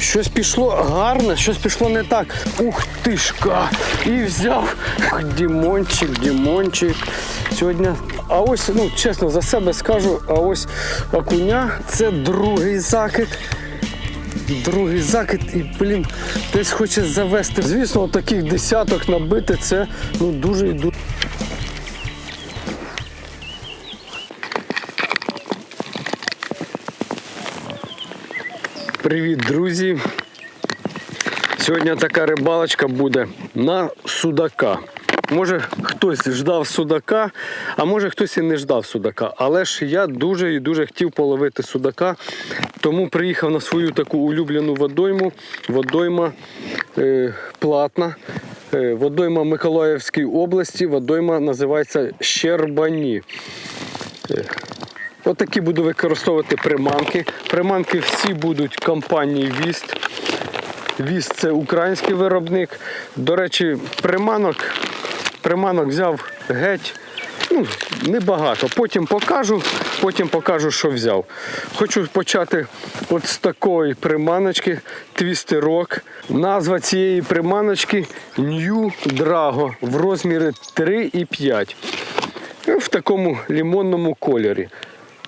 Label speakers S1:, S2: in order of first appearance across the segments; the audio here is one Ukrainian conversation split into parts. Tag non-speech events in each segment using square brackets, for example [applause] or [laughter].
S1: Щось пішло гарно, щось пішло не так. Ух ти шка! І взяв Дімончик, Дімончик. Сьогодні. А ось, ну чесно, за себе скажу, а ось окуня це другий закид. Другий закид і, блін, десь хоче завести. Звісно, таких десяток набити це ну, дуже і дуже. Привіт, друзі! Сьогодні така рибалочка буде на судака. Може хтось ждав судака, а може хтось і не ждав судака. Але ж я дуже і дуже хотів половити судака, тому приїхав на свою таку улюблену водойму. Водойма е, платна. Е, водойма Миколаївської області. Водойма називається Щербані. Отакі буду використовувати приманки. Приманки всі будуть компанії Віст. Віст це український виробник. До речі, приманок, приманок взяв геть. Ну, небагато. Потім покажу, потім покажу, що взяв. Хочу почати от з такої приманочки твістерок. Назва цієї приманочки New Drago в розмірі 3,5 в такому лимонному кольорі.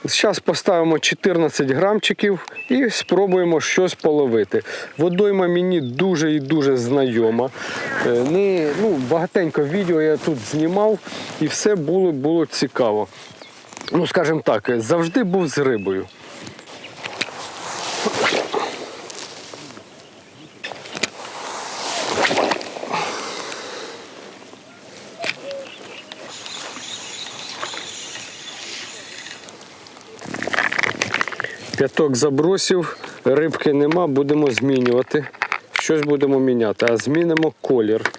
S1: Зараз поставимо 14 грамчиків і спробуємо щось половити. Водойма мені дуже і дуже знайома. Е, Не, ну, багатенько відео я тут знімав і все було, було цікаво. Ну, скажімо так, завжди був з рибою. П'яток забросів, рибки нема, будемо змінювати. Щось будемо міняти, а змінимо колір.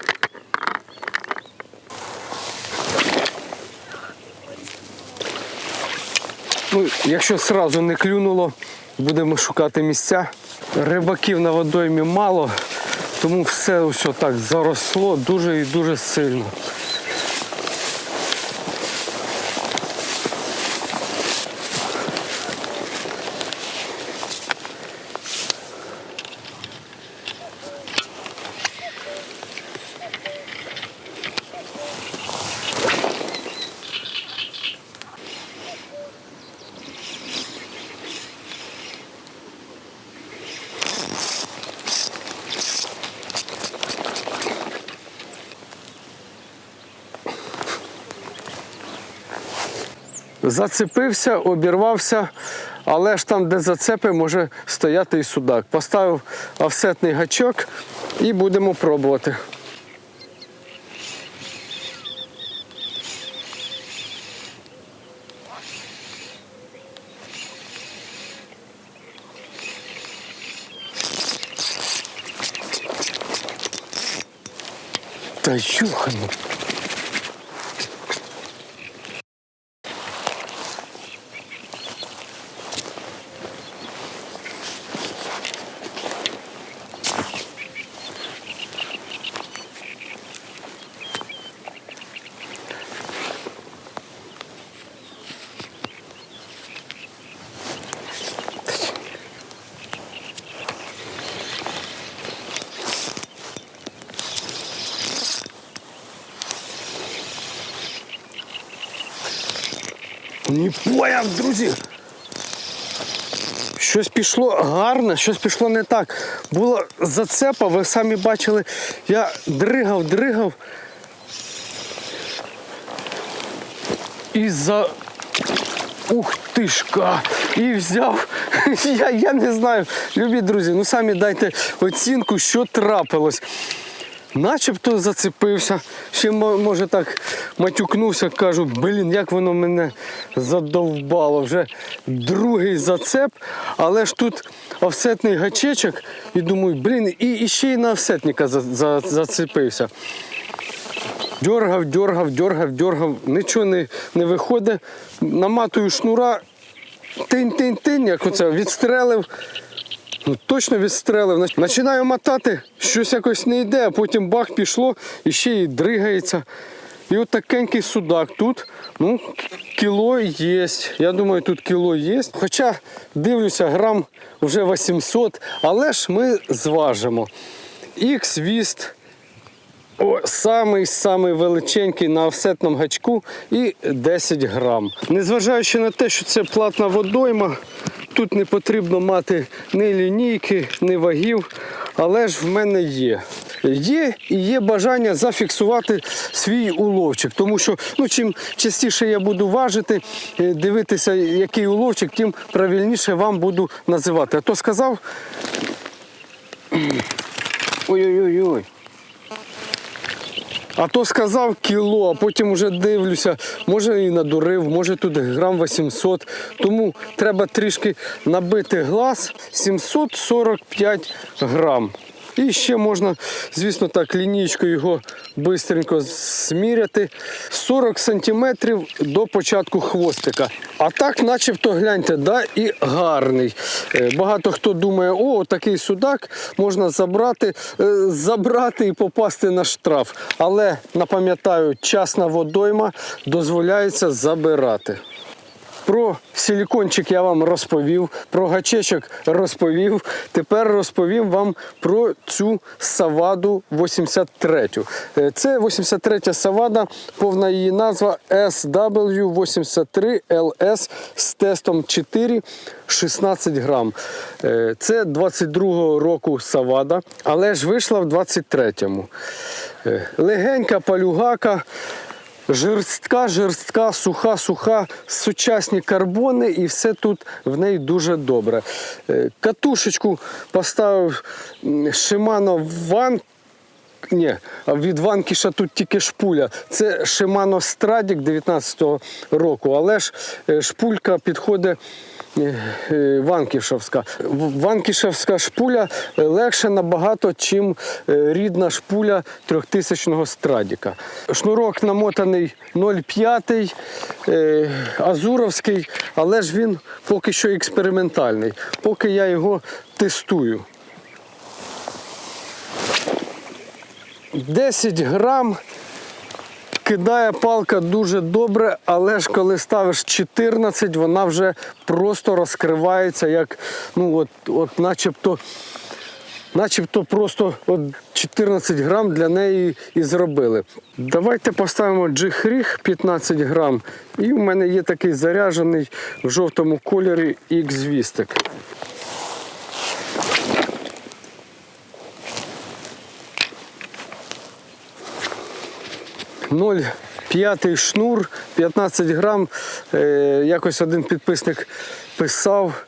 S1: Ну, якщо сразу не клюнуло, будемо шукати місця. Рибаків на водоймі мало, тому все ось так заросло дуже і дуже сильно. Зацепився, обірвався, але ж там, де зацепи, може стояти і судак. Поставив офсетний гачок і будемо пробувати. Та юхану. Не поняв, друзі. Щось пішло гарно, щось пішло не так. Була зацепа, ви самі бачили, я дригав, дригав. І за. Ух ти шка! І взяв. [laughs] Я, я не знаю. Любі друзі, ну самі дайте оцінку, що трапилось. Начебто зацепився. Ще може так матюкнувся, кажу, блін, як воно мене задовбало. Вже другий зацеп, але ж тут офсетний гачечок, і думаю, блін, і, і ще й на офсетника за, за, зацепився. Дергав, дергав, дергав, дергав, нічого не, не виходить. Наматую шнура, тинь-тинь-тинь, як оце відстрелив. Ну, точно відстрелив. Починаю мотати, щось якось не йде, а потім бах пішло і ще й дригається. І от такенький судак тут, ну, кіло є. Я думаю, тут кіло є. Хоча дивлюся, грам вже 800, але ж ми зважимо. Х-віст о, самий самий величенький на офсетному гачку і 10 грам. Незважаючи на те, що це платна водойма, тут не потрібно мати ні лінійки, ні вагів, але ж в мене є. Є і є бажання зафіксувати свій уловчик, тому що ну, чим частіше я буду важити, е, дивитися, який уловчик, тим правильніше вам буду називати. А то сказав. Ой-ой-ой. А то сказав кіло, а потім вже дивлюся, може і надурив, може тут грам 800. Тому треба трішки набити глаз 745 грам. І ще можна, звісно, так, лінійкою його швидко зміряти. 40 сантиметрів до початку хвостика. А так, начебто, гляньте, да, і гарний. Е, Багато хто думає, о, такий судак можна забрати, е, забрати і попасти на штраф. Але напам'ятаю, частна водойма дозволяється забирати. Про силікончик я вам розповів, про гачечок розповів. Тепер розповім вам про цю саваду 83. Е, Це 83 савада, повна її назва SW83LS з тестом 4 16 грам. Е, Це 22-го року савада, але ж вийшла в 23-му. Е, Легенька палюгака. Жорстка, жорстка, суха, суха, сучасні карбони, і все тут в неї дуже добре. Е, Катушечку поставив Шимано Ван. Ні, від Ванкіша тут тільки шпуля. Це Shimano Stradic 19-го року, але ж е, шпулька підходить Ванкішевська. Ванкішевська шпуля е, легше набагато, чим е, рідна шпуля 3000-го Страдіка. Шнурок намотаний 0,5, е, азуровський, але ж він поки що експериментальний, поки я його тестую. 10 грам кидає палка дуже добре, але ж коли ставиш 14, вона вже просто розкривається, як ну от, от начебто. Начебто просто от 14 грам для неї і зробили. Давайте поставимо джихріг 15 грам. І в мене є такий заряджений в жовтому кольорі X-вістик. Ноль п'ятий шнур, 15 грам. Е, якось один підписник писав,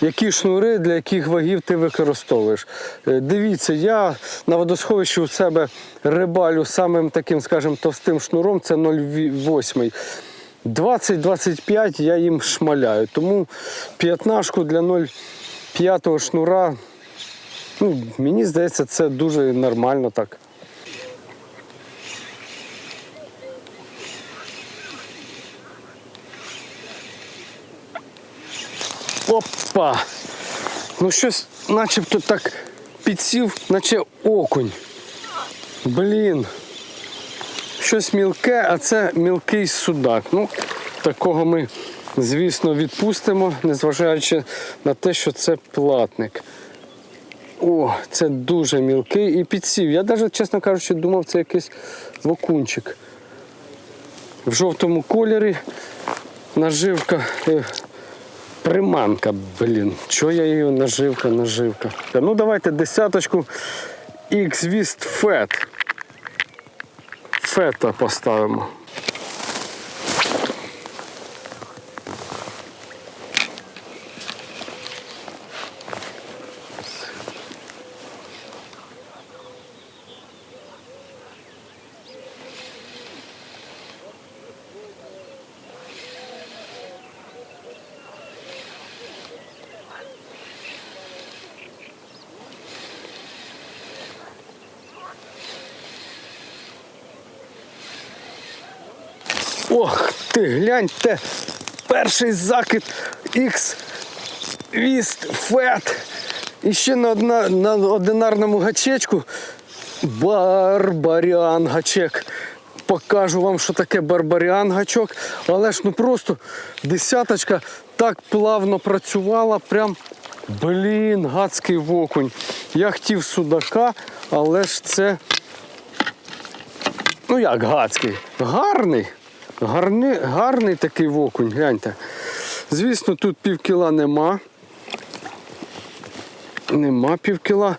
S1: які шнури для яких вагів ти використовуєш. Е, дивіться, я на водосховищі у себе рибалю самим таким, скажімо, товстим шнуром, це 0,8. 20-25 я їм шмаляю. Тому п'ятнашку для 0,5 шнура, ну, мені здається, це дуже нормально так. Опа! Ну щось начебто так підсів, наче окунь. Блін. Щось мілке, а це мілкий судак. Ну, такого ми, звісно, відпустимо, незважаючи на те, що це платник. О, це дуже мілкий і підсів. Я навіть, чесно кажучи, думав, це якийсь окунчик. В жовтому кольорі наживка. Приманка, блін. Чого я її наживка, наживка. Ну давайте десяточку X-Vist Fat. Фета поставимо. Ох ти, гляньте, перший закид X Віст Фет. І ще на, одна, на одинарному гачечку Барбарян гачек. покажу вам, що таке барбаріан гачок. Але ж ну просто десяточка так плавно працювала, прям блін, гадський окунь. Я хотів судака, але ж це. Ну як гадський? Гарний. Гарний, гарний такий окунь, гляньте. Звісно, тут пів кіла нема. Нема пів кіла.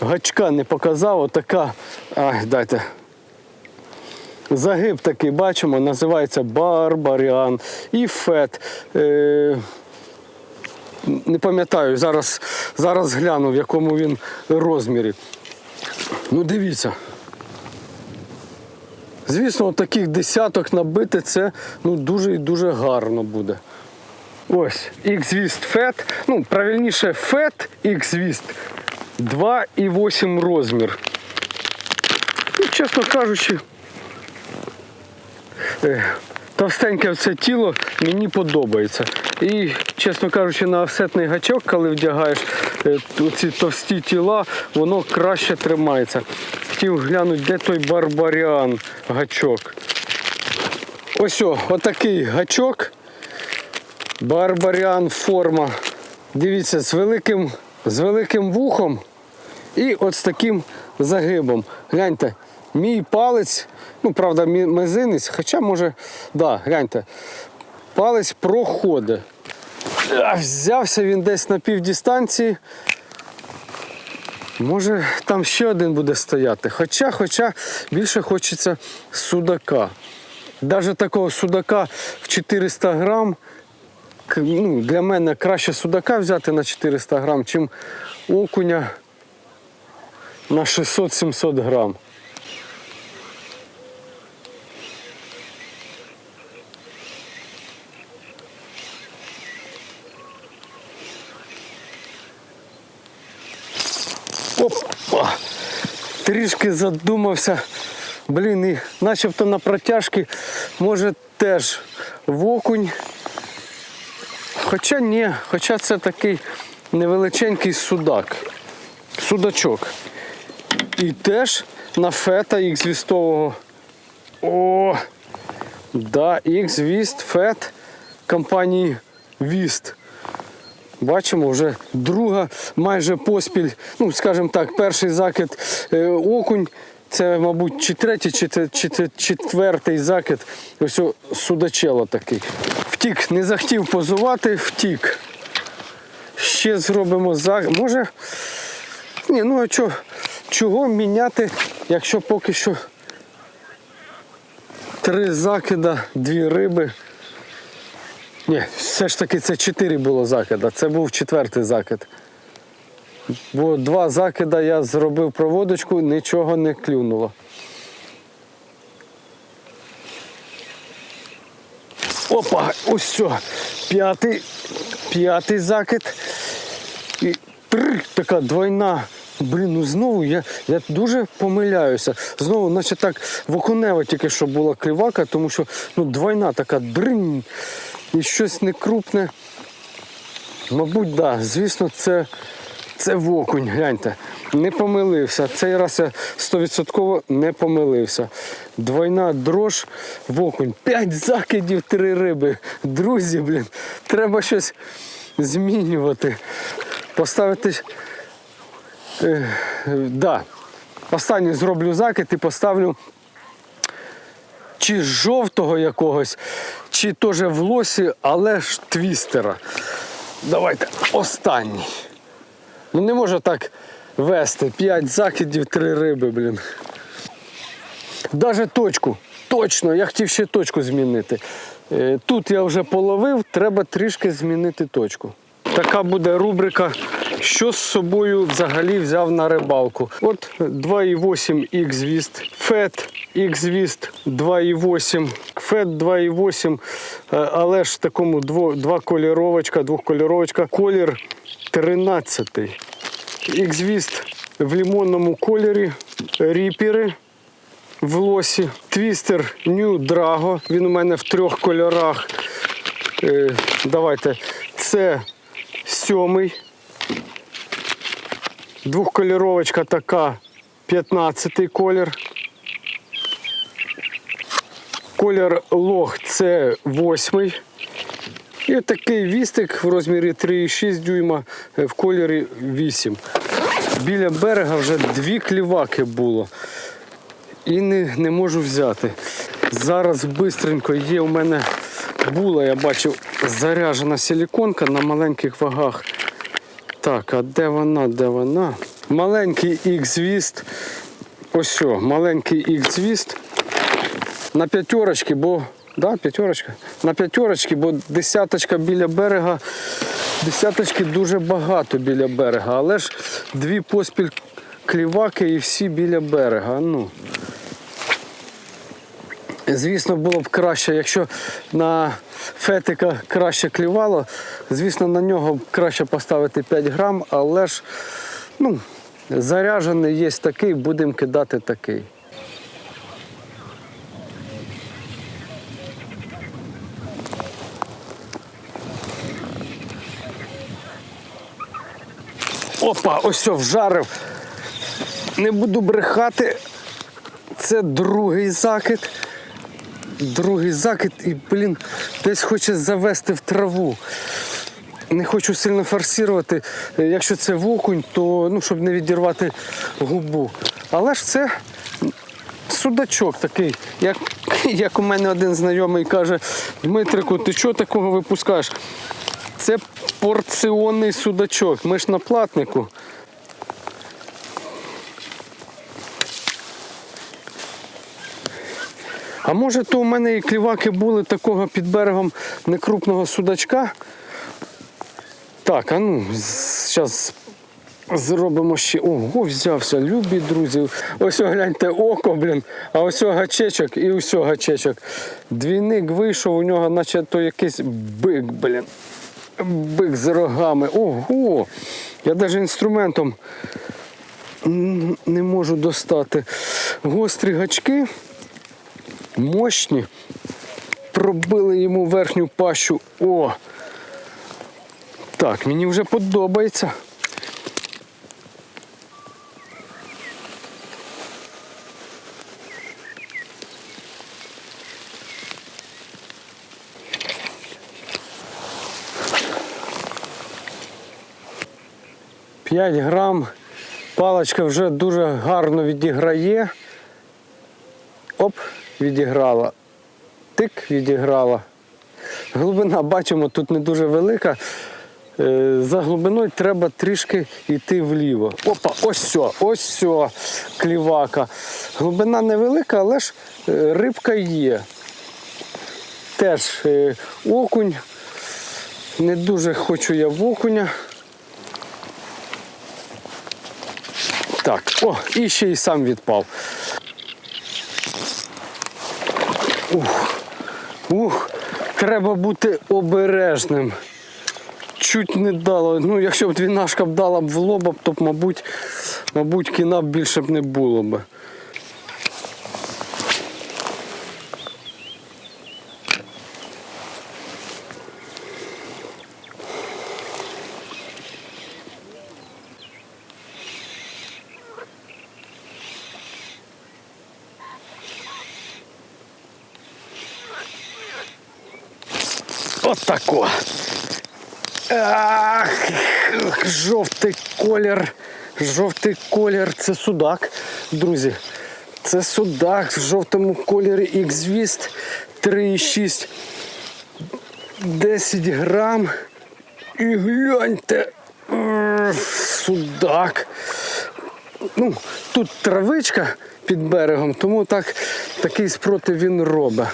S1: Гачка не показав, отака. Ай, дайте. Загиб такий бачимо, називається барбаріан і фет. Е, не пам'ятаю, зараз, зараз гляну, в якому він розмірі. Ну, дивіться. Звісно, таких десяток набити це ну, дуже і дуже гарно буде. Ось, X-Vist FET, ну, правильніше FET X-Vist 2,8 розмір. І, чесно кажучи, товстеньке це тіло мені подобається. І, чесно кажучи, на офсетний гачок, коли вдягаєш е, ці товсті тіла, воно краще тримається. Хотів глянути, де той барбаріан гачок. Ось о, отакий гачок. Барбаріан форма. Дивіться, з великим, з великим вухом і от з таким загибом. Гляньте, мій палець, ну правда, мизинець, хоча може, да, гляньте, палець проходить. Взявся він десь на півдистанції. Може, там ще один буде стояти. Хоча, хоча більше хочеться судака. Навіть такого судака в 400 грам. Ну, для мене краще судака взяти на 400 грам, чим окуня на 600-700 грам. Трішки задумався. Блін, і начебто на протяжки може теж в окунь. Хоча ні, хоча це такий невеличенький судак. Судачок. І теж на фета х вістового. О! Да, X Віст Фет компанії Віст. Бачимо, вже друга майже поспіль, ну, скажімо так, перший закид е, окунь. Це, мабуть, чи третій, чи, чи, четвертий закид. Ось судачело такий. Втік, не захотів позувати, втік. Ще зробимо закид. Може. Ні, ну а чого, чого міняти, якщо поки що три закида, дві риби. Ні, все ж таки це чотири було закида. Це був четвертий закид. Бо два закида я зробив проводочку, нічого не клюнуло. Опа, ось все. П'ятий, п'ятий закид. І тррр, така двойна. Блін, ну знову я, я дуже помиляюся. Знову, наче так в тільки що була клівака, тому що ну, двойна така дринь і щось не крупне. Мабуть, так. Да. Звісно, це, це вокунь, гляньте. Не помилився. Цей раз я 100% не помилився. Двойна дрож вокунь. П'ять закидів, три риби. Друзі, блін, треба щось змінювати. Поставити. Е, е, да. Останній зроблю закид і поставлю чи жовтого якогось, чи теж в лосі, але ж твістера. Давайте останній. Ну не можу так вести. П'ять закидів, три риби, блін. Даже точку. Точно, я хотів ще точку змінити. Е, Тут я вже половив, треба трішки змінити точку. Така буде рубрика, що з собою взагалі взяв на рибалку. От 2,8 X-Vist, FET X-Vist 2,8, FET 2,8, е, але ж в такому дво, два кольоровочка, двохкольоровочка, колір 13. X-Vist в лимонному кольорі, ріпери в лосі, твістер New Drago, він у мене в трьох кольорах. Е, давайте, це сьомий. Двохкольоровочка така, 15 колір. Колір лох це восьмий. І такий вістик в розмірі 3,6 дюйма е, в кольорі 8. Біля берега вже дві кліваки було. І не, не можу взяти. Зараз бистренько є у мене була, я бачив, заряжена силіконка на маленьких вагах. Так, а де вона? Де вона? Маленький X-віст. Ось, маленький X-віст на п'ятерочки, бо. Да, п'ятерочка. На п'ятерочки, бо десяточка біля берега. Десяточки дуже багато біля берега, але ж дві поспіль кліваки і всі біля берега. Ну. Звісно, було б краще, якщо на фетика краще клівало, звісно, на нього краще поставити 5 грам, але ж ну, заряджений є такий, будемо кидати такий. Опа, ось вжарив. Не буду брехати. Це другий закид. Другий закид і, блін, десь хоче завести в траву. Не хочу сильно форсувати. Е, Якщо це вокунь, то ну, щоб не відірвати губу. Але ж це судачок такий. Як, [laughs] як у мене один знайомий каже, Дмитрику, ти чого такого випускаєш? Це порціонний судачок. Ми ж на платнику. А може, то у мене і кліваки були такого під берегом некрупного судачка. Так, а ну, зараз зробимо ще. Ого, взявся, любі друзі. Ось гляньте око, блін, а ось гачечок і ось гачечок. Двійник вийшов, у нього, наче то якийсь бик, блін. Бик з рогами. Ого! Я навіть інструментом не можу достати. Гострі гачки мощні. Пробили йому верхню пащу. О! Так, мені вже подобається. П'ять грам. Паличка вже дуже гарно відіграє. Відіграла. Тик відіграла. Глибина, бачимо, тут не дуже велика. Е, За глибиною треба трішки йти вліво. Опа, ось все, ось все, клівака. Глибина невелика, але ж е, рибка є. Теж е, окунь. Не дуже хочу я в окуня. Так, о, і ще й сам відпав. Ух, ух, треба бути обережним. Чуть не дало. Ну, якщо б двінашка б дала б в лоба, то б, мабуть, мабуть, кіна б більше б не було б. Отако. Ах, жовтий колір. Жовтий колір це судак, друзі. Це судак в жовтому кольорі X-Vist 3,6. 10 грам. І гляньте. Судак. Ну, тут травичка під берегом, тому так, такий спротив він робить.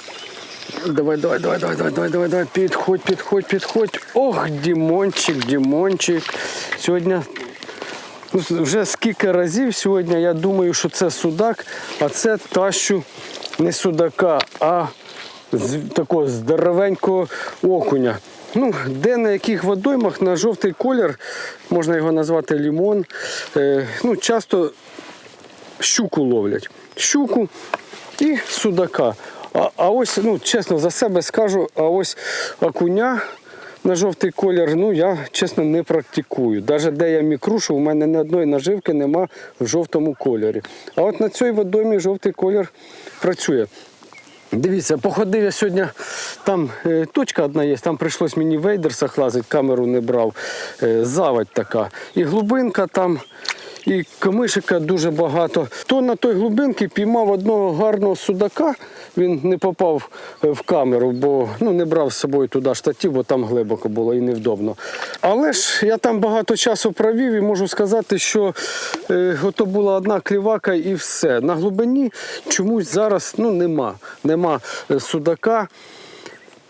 S1: Давай, давай, давай, давай, давай, давай, давай, давай, підходь, підходь, підходь. Ох, Дімончик, Дімончик. Сьогодні ну, вже скільки разів сьогодні я думаю, що це судак, а це тащу не судака, а з такого здоровенького окуня. Ну, де на яких водоймах на жовтий колір, можна його назвати лімон. Е, ну, часто щуку ловлять. Щуку і судака. А, а ось, ну, чесно, за себе скажу, а ось окуня на жовтий колір, ну я чесно не практикую. Навіть де я мікрушу, у мене ні одної наживки нема в жовтому кольорі. А от на цій водоймі жовтий колір працює. Дивіться, походив я сьогодні, там е, точка одна є, там прийшлось мені в вейдерсах лазити, камеру не брав. Е, заводь така. І глибинка там, і камишика дуже багато. То на той глибинці піймав одного гарного судака. Він не попав е, в камеру, бо ну, не брав з собою туди штатів, бо там глибоко було і невдобно. Але ж я там багато часу провів і можу сказати, що е, ото була одна клівака і все. На глибині чомусь зараз ну, нема. Нема е, судака.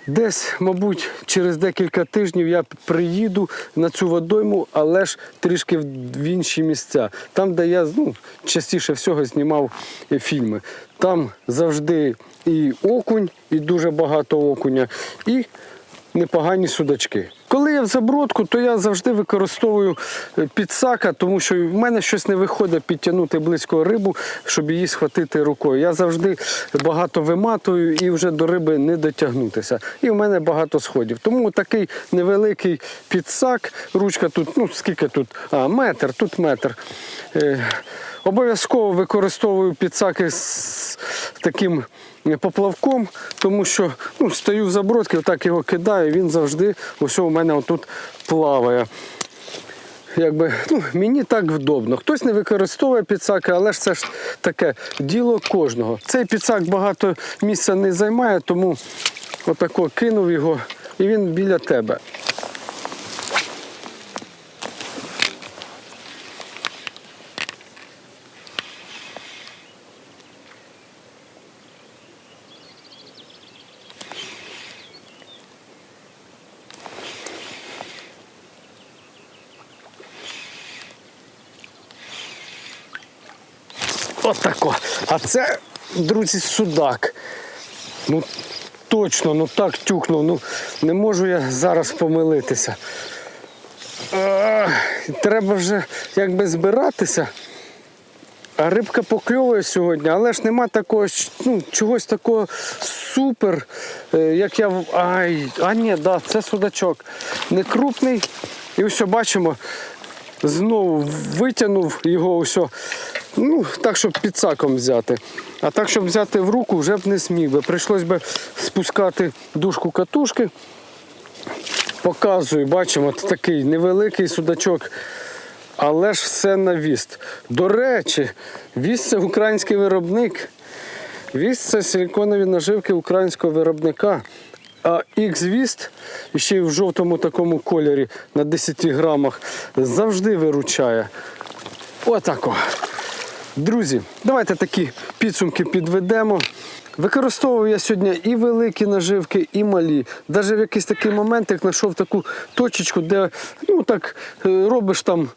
S1: Десь, мабуть, через декілька тижнів я приїду на цю водойму, але ж трішки в інші місця. Там, де я ну, частіше всього знімав е, фільми. Там завжди і окунь, і дуже багато окуня, і непогані судачки. Коли я в забродку, то я завжди використовую е, підсака, тому що в мене щось не виходить підтягнути близько рибу, щоб її схватити рукою. Я завжди багато виматую і вже до риби не дотягнутися. І в мене багато сходів. Тому такий невеликий підсак, ручка тут, ну скільки тут? А, метр, тут метр. Е, Обов'язково використовую підсаки з таким поплавком, тому що ну, стою в забродці, отак його кидаю, він завжди ось у мене отут плаває. Якби, ну, мені так вдобно. Хтось не використовує підсаки, але ж це ж таке діло кожного. Цей підсак багато місця не займає, тому отако кинув його і він біля тебе. Отако. А це, друзі, судак. Ну точно, ну так тюкнув. Ну не можу я зараз помилитися. Е, Треба вже якби збиратися. А рибка покльовує сьогодні, але ж нема такого ну, чогось такого супер, е, як я. Ай, а ні, да, це судачок. Не крупний. І ось бачимо, знову витягнув його ось. Ну, так, щоб під саком взяти. А так, щоб взяти в руку, вже б не смів би. Прийшлось би спускати дужку катушки. Показую, бачимо, це такий невеликий судачок. Але ж все на віст. До речі, віст це український виробник. Віст це силіконові наживки українського виробника. А X-віст, ще й в жовтому такому кольорі на 10 грамах, завжди виручає. Отако. Друзі, давайте такі підсумки підведемо. Використовував я сьогодні і великі наживки, і малі. Навіть в якийсь такий момент, як знайшов таку точечку, де ну так е, робиш там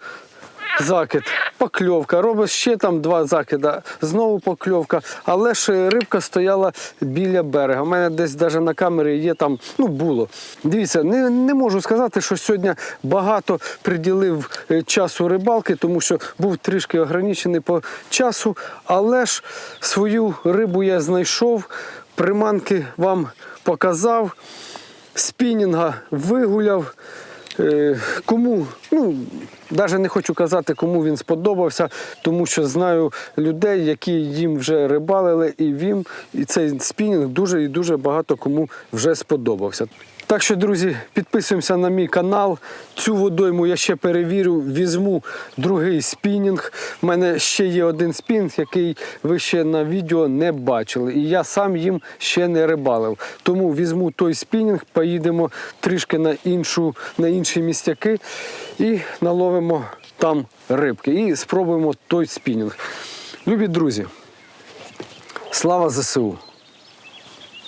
S1: закид, покльовка, робиш ще там два закида, знову покльовка. Але ж рибка стояла біля берега. У мене десь навіть на камері є там, ну було. Дивіться, не, не можу сказати, що сьогодні багато приділив е, часу рибалки, тому що був трішки ограничений по часу. Але ж свою рибу я знайшов, приманки вам показав, спінінга вигуляв. Е, Кому, ну навіть не хочу казати, кому він сподобався, тому що знаю людей, які їм вже рибалили, і він, і цей спінінг дуже і дуже багато кому вже сподобався. Так що, друзі, підписуємося на мій канал. Цю водойму я ще перевірю, візьму другий спінінг. У мене ще є один спінінг, який ви ще на відео не бачили. І я сам їм ще не рибалив. Тому візьму той спінінг, поїдемо трішки на іншу, на інші містяки і наловимо там рибки. І спробуємо той спінінг. Любі друзі, слава ЗСУ!